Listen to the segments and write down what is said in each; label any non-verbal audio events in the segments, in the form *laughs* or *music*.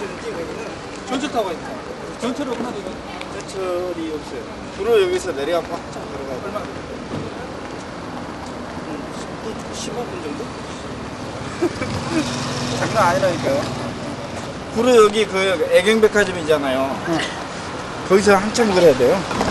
전철인지 거기는 전철 타고 있다. 전철이 없나 지금? 전철이 없어요. 주로 여기서 내려가 확장 들어가야 얼마? 돼. 15분 정도? *laughs* 장난 아니라니까요. 구로 여기 그 애경백화점이잖아요. 거기서 한참 그래야 돼요.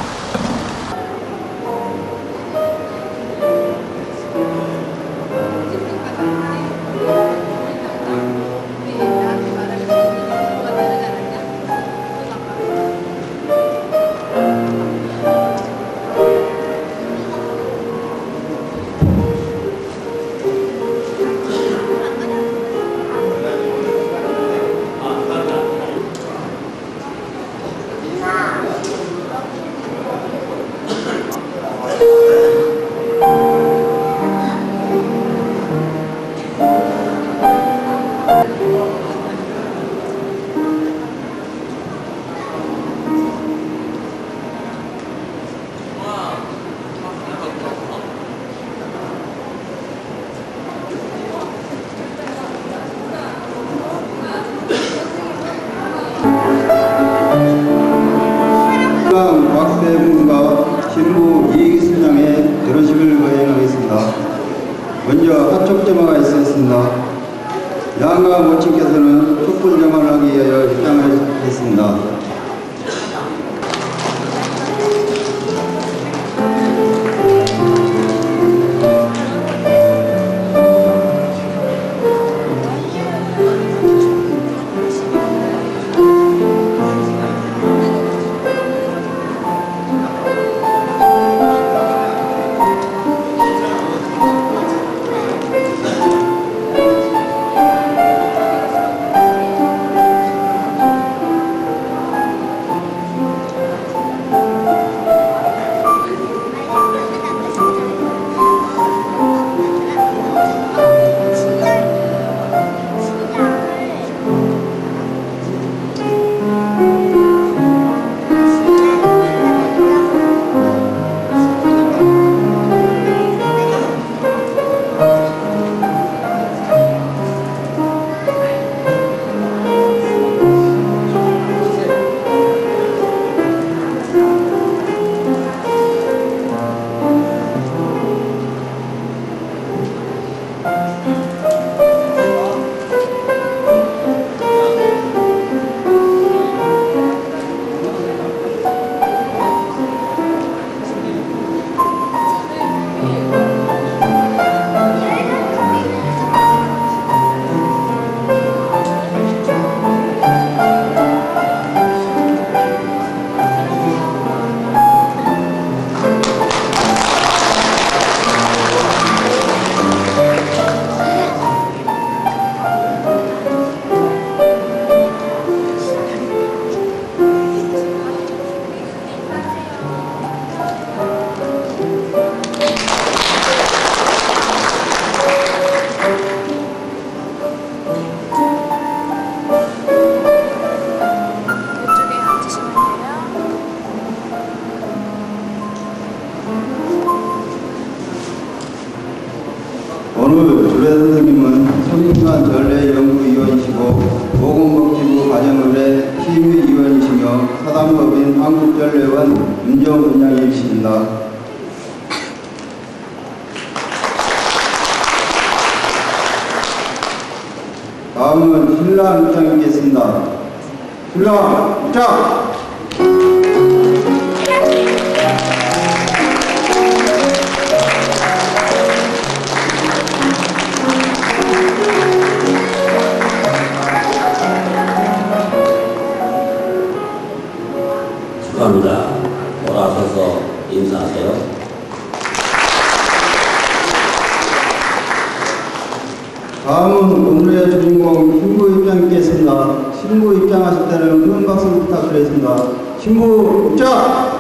전례 연구위원이시고 보건복지부 가정의뢰 심의위원이시며 사단법인 한국전례원 윤정원장이십니다. 다음은 신랑 입장이겠습니다. 신랑 입장! 다음은 오늘의 주인공 신부 입장이겠습니다. 신부 입장하실 때는 큰 박수 부탁드리겠습니다. 신부 입장!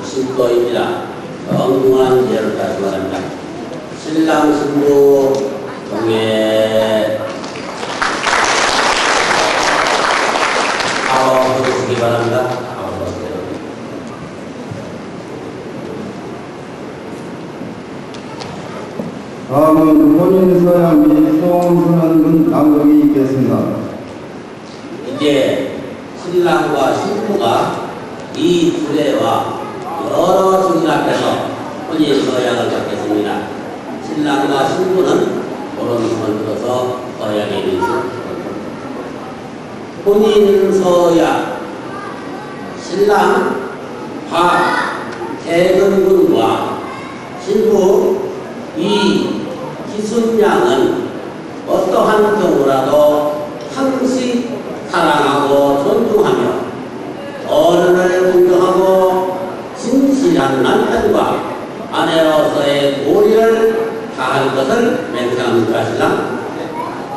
90도입니다. 정중한 예를 따르기 바랍니다. 신랑 신부 경계 아워 보시기 바랍니다. 다음은 본인 서양 및 소원선언문 낭독이 있겠습니다. 이제 신랑과 신부가 이 주례와 여러 주인 앞에서 혼인 서약을 받겠습니다. 신랑과 신부는 오른손을 들어서 서약에 있는 혼인 서약 신랑 박태근군과 신부 이 기순양은 어떠한 경우라도 항시 사랑 아내로서의 도리를 다할 것을 맹세합니다. 신랑,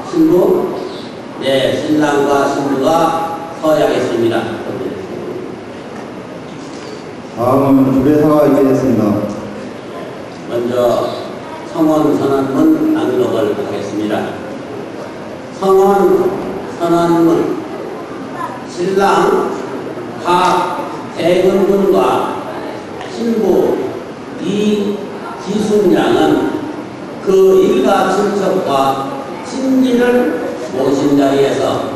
신부, 네, 신랑과 신부가 서약했습니다. 다음은 주례사가 있겠습니다. 먼저 성원 선언문 낭독을 하겠습니다. 성원 선언문 신랑 박 대근군과 신부 이 기순양은 그 일가 친척과 친지를 모신 자리에서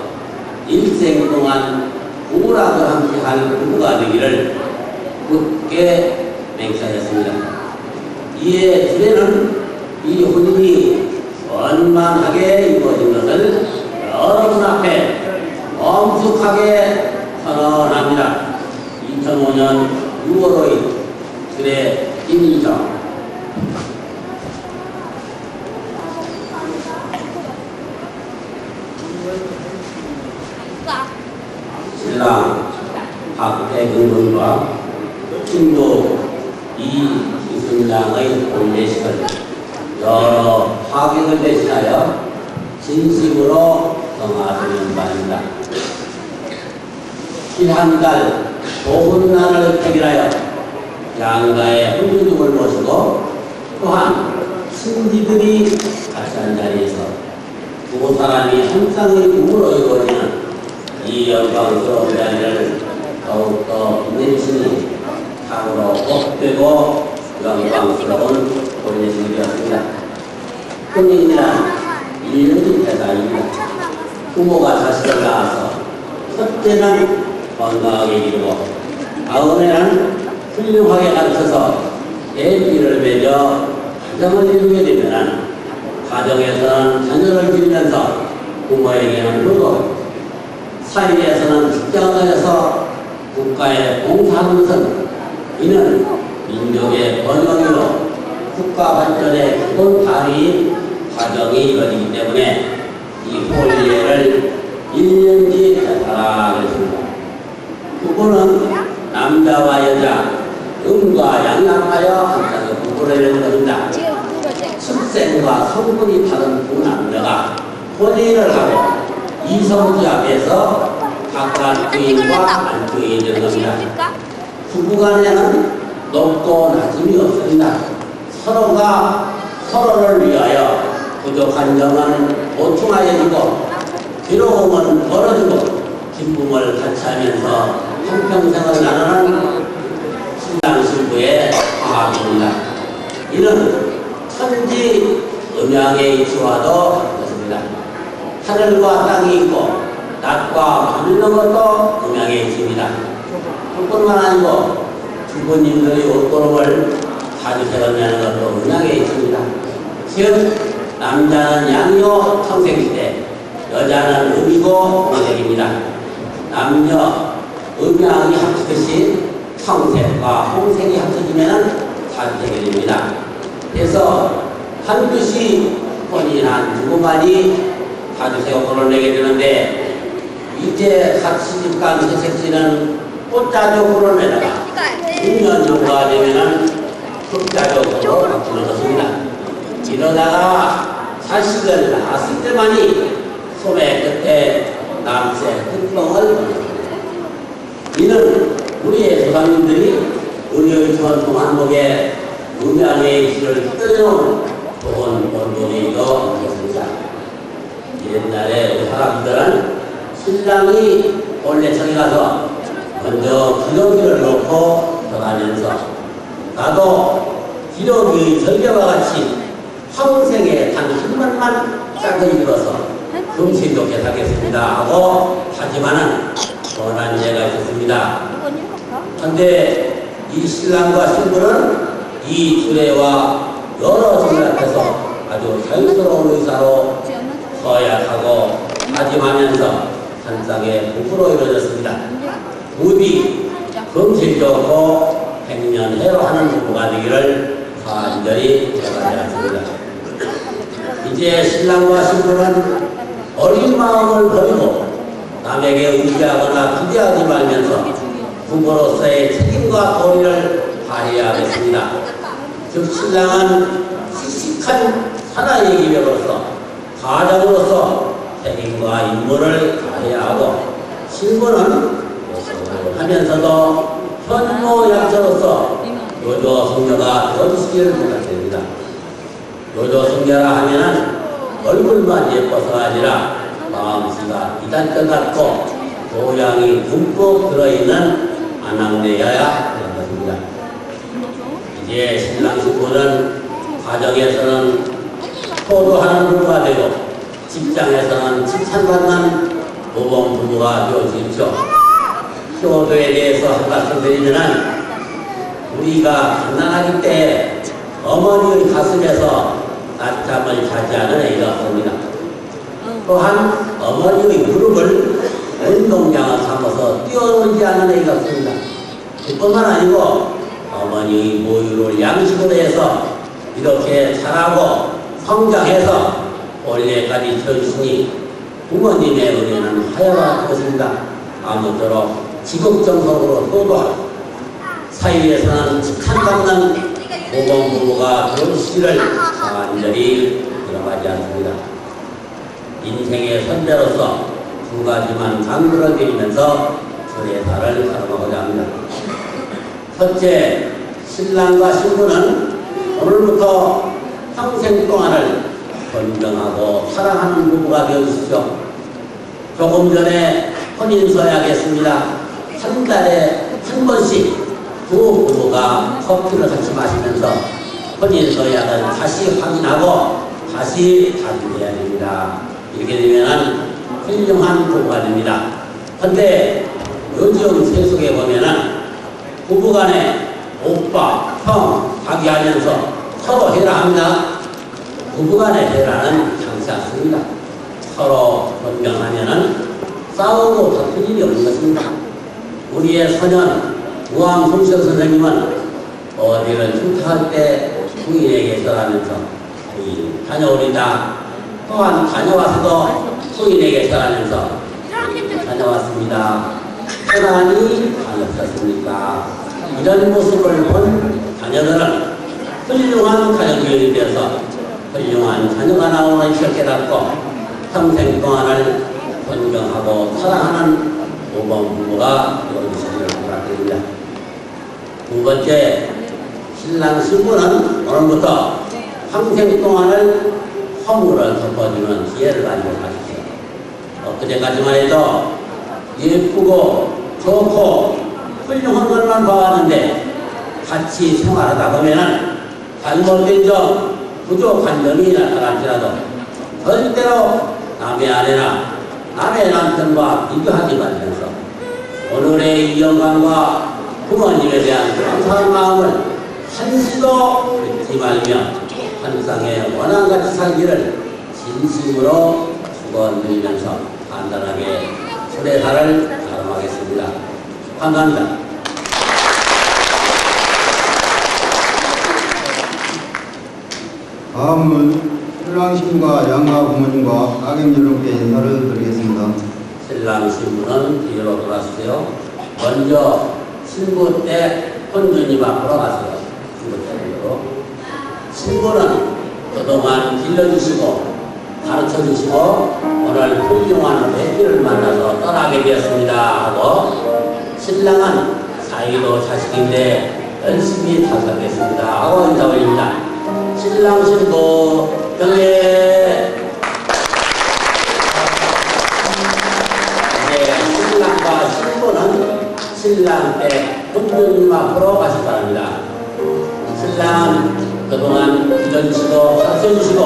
일생 동안 부부라고 함께할 부부가 되기를 굳게 맹세하였습니다. 이에 주례는 이 혼인이 원만하게 이루어진 것을 여러분 앞에 엄숙하게 선언합니다. 2005년 6월 5일 주례 임정 신랑 박태근군과 신부 이승장의 본례식을 여러 하객을 대신하여 진심으로 성하시는 바입니다. 실한달 보훈날을 택일하여 양가의 혼주등을 모시고 또한 신지들이 같이 한 자리에서 두 사람이 한 쌍의 부부로 이루어지는 이 영광스러운 자리를 더욱더 빛내주시니 참으로 복되고 영광스러운 본예식이 되었습니다. 혼인이란 일년의 대사입니다. 부모가 자식을 낳아서 첫째는 건강하게 기르고 아우에는 훌륭하게 가르쳐서 애비를 맺어 가정을 이루게 되면 가정에서는 자녀를 기르면서 부모에게는 그거 사회에서는 직장을 가져서 봉사하는 것은 이는 민족의 번영으로 국가 발전의 기본 다리인 가정이 이루어지기 때문에 이 홀례를 1년뒤에 하라 그랬습니다. 부부는 남자와 여자, 음과 양락하여 함께 부부를 이루어진다. 출생과 성분이 다른 두 남자가 혼인을 하고 이성지 앞에서 각각 부인과 안부인이 되는 겁니다. 부부간에는 높고 낮음이 없습니다. 서로가 서로를 위하여 부족한 점은 보충하여 주고 괴로움은 덜어주고 기쁨을 같이 하면서 한평생을 나누는 신랑 신부의 화합입니다. 이는 천지 음양의 이치와도 같습니다. 하늘과 땅이 있고 낮과 밤이 있는 것도 음양의 이치입니다. 그뿐만 아니고 주부님들의 옷걸음을 자주 세웠냐는 것도 음양의 이치입니다. 즉 남자는 양요 청색시대 여자는 음이고 홍색입니다. 남녀 음양이 합치듯이 청색과 홍색이 합쳐지면 자주색이 됩니다. 그래서 반드시 혼인한 주부만이 자주색 옷을 내게 되는데 이제 각 시집간 새색시는 꽃자족으로 내다가 6년 정도가 되면은 흑자족으로 바꾸는 것입니다. 이러다가 자식을 낳았을 때만이 소매 끝에 남새 흑봉을. 이는 우리의 조상님들이 우리의 전통 한복에 음양의 길을 뜯어놓은 좋은 원본이기도 하겠습니다. 옛날에 사람들은 신랑이 원래 저기 가서 먼저 기러기를 놓고 들어가면서 나도 기러기 절개와 같이 평생에 단 한 번만 짝을 이뤄서 금세 좋게 살겠습니다 하고 하지만은 원한 예가 읽을까? 근데 이 신랑과 신부는 이 주례와 여러 종들 앞에서 아주 자유스러운 의사로 서약하고 다짐하면서 산상에 부풀어 이루어졌습니다. 부디 금실 좋고 백년해로 하는 부부가 되기를 간절히 바라겠습니다. 이제 신랑과 신부는 어린 마음을 버리고 남에게 의지하거나 기대하지 말면서 부모로서의 책임과 도리를 다해야 하겠습니다. 즉 신랑은 씩씩한 사나이 기력으로서 가장으로서 책임과 임무를 다해야 하고 신부는 하면서도 현모 약자로서 요조 성녀가 되어주시기를 부탁드립니다. 요조 성녀라 하면은 얼굴만 예뻐서가 아니라 마음씨가 이단껏 같고 도양이 듬뿍 들어있는 아낙네여야 되는 것입니다. 이제 신랑 신부는 가정에서는 효도하는 부부가 되고 직장에서는 칭찬받는 모범 부부가 되어주십시오. 효도에 대해서 한 말씀 드리면은 우리가 갓난아기 때 어머니의 가슴에서 낮잠을 자지 않은 애가 없습니다. 또한 어머니의 무릎을 운동장을 삼아서 뛰어놀지 않은 애가 없습니다. 그뿐만 아니고 어머니의 모유를 양식으로 해서 이렇게 자라고 성장해서 올해까지 키워주시니 부모님의 은혜는 하여가 것입니다. 아무쪼록 지극정성으로 효도하고 사이에서는 칭찬받는 모범 부부가 되어주시기를 간절히 기도하지 않습니다. 인생의 선배로서 두 가지만 드리면서 저의 달을 사랑하고자 합니다. 첫째, 신랑과 신부는 오늘부터 평생 동안을 존경하고 사랑하는 부부가 되어주십시오. 조금 전에 혼인서약했습니다. 한 달에 한 번씩 두 부부가 커피를 같이 마시면서 혼인서약을 다시 확인하고 다시 단계해야 됩니다. 이렇게 되면은 훌륭한 부부가 됩니다. 근데 요즘 세속에 보면은 부부간에 오빠, 형, 자기 하면서 서로 해라 합니다. 부부간의 해라는 장치 않습니다. 서로 존경하면은 싸우고 다툴 일이 없는 것입니다. 우리의 선현 우암 송시혁 선생님은 어디를 출타할 때 부인에게 절하면서 다녀오리다 또한 다녀와서도 부인에게 절하면서 다녀왔습니다. 편안히 다녔었습니까? 이런 모습을 본 자녀들은 훌륭한 가정교육이 되어서 훌륭한 자녀가 나오는 것을 깨닫고 평생 동안을 존경하고 사랑하는 모범 부모가 되어주시기를 부탁드립니다. 두 번째, 신랑 신부는 오늘부터 평생 동안을 허물을 덮어주는 기회를 가지고 가십시오. 엊그제까지만 해도 예쁘고 좋고 훌륭한 것만 봐왔는데 같이 생활하다 보면은 잘못된 점, 부족한 점이 나타날지라도 절대로 남의 아내나 남의 남편과 비교하지 말면서 오늘의 이 영광과 부모님에 대한 감사한 마음을 한시도 잊지 말며 환상의 원한같이 살기를 진심으로 축원드리면서 간단하게 초대사를 가름하겠습니다. 감사합니다. 다음은 신랑 신부가 양가 부모님과 가족 여러분께 인사를 드리겠습니다. 신랑 신부는 뒤로 돌아서세요. 먼저 신부 때 혼주님 앞으로 가세요. 신부 때로. 신부는 그동안 길러주시고 가르쳐 주시고 오늘 훌륭한 배필을 만나서 떠나게 되었습니다 하고 신랑은 사이도 자식인데 열심히 다가겠습니다 하고 인사 올립니다. 신랑 신부 경례 네, 신랑과 신부는 신랑 때 본주님 앞으로 가시 바랍니다. 신랑은 그동안 기도주시고 사주시고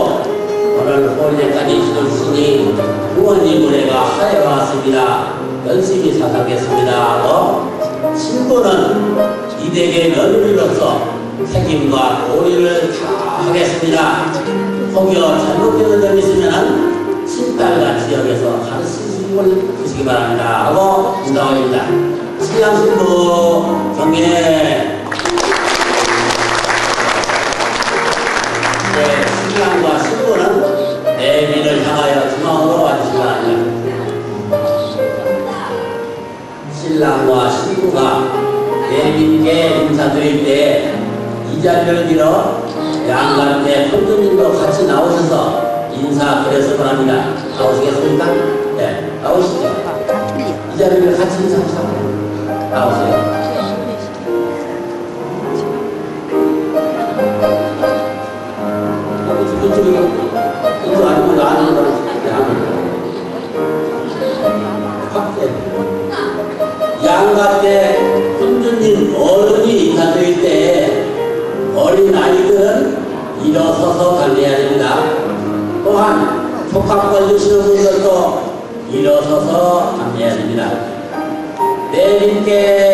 오늘 홀례까지 지도주시니 부모님 은혜가 하여 왔습니다. 열심히 사상겠습니다 하고 신부는 이댁의 며느리로서 책임과 도리를 다 하겠습니다. 혹여 잘못되는 점이 있으면 신딸과 지역에서 가르치심을 주시기 바랍니다 하고 인사드립니다. 신랑 신부 경례 네, 신랑과 신부는 내비를 향하여 중앙으로 와주시기 바랍니다. 신랑과 신부가 대민께 인사드릴 때 빌어 양가한테 선주님도 같이 나오셔서 인사 드려서 바랍니다. 나오시겠습니까? 네, 나오시죠. 이 자리를 같이 인사하시고 나오세요. 이쪽에 이쪽 아니고 나는 거는 확대. 양가 때 어린 아이들은 일어서서 관리해야 됩니다. 또한 촉각 걸리시는 분들도 일어서서 관리해야 됩니다. 내님께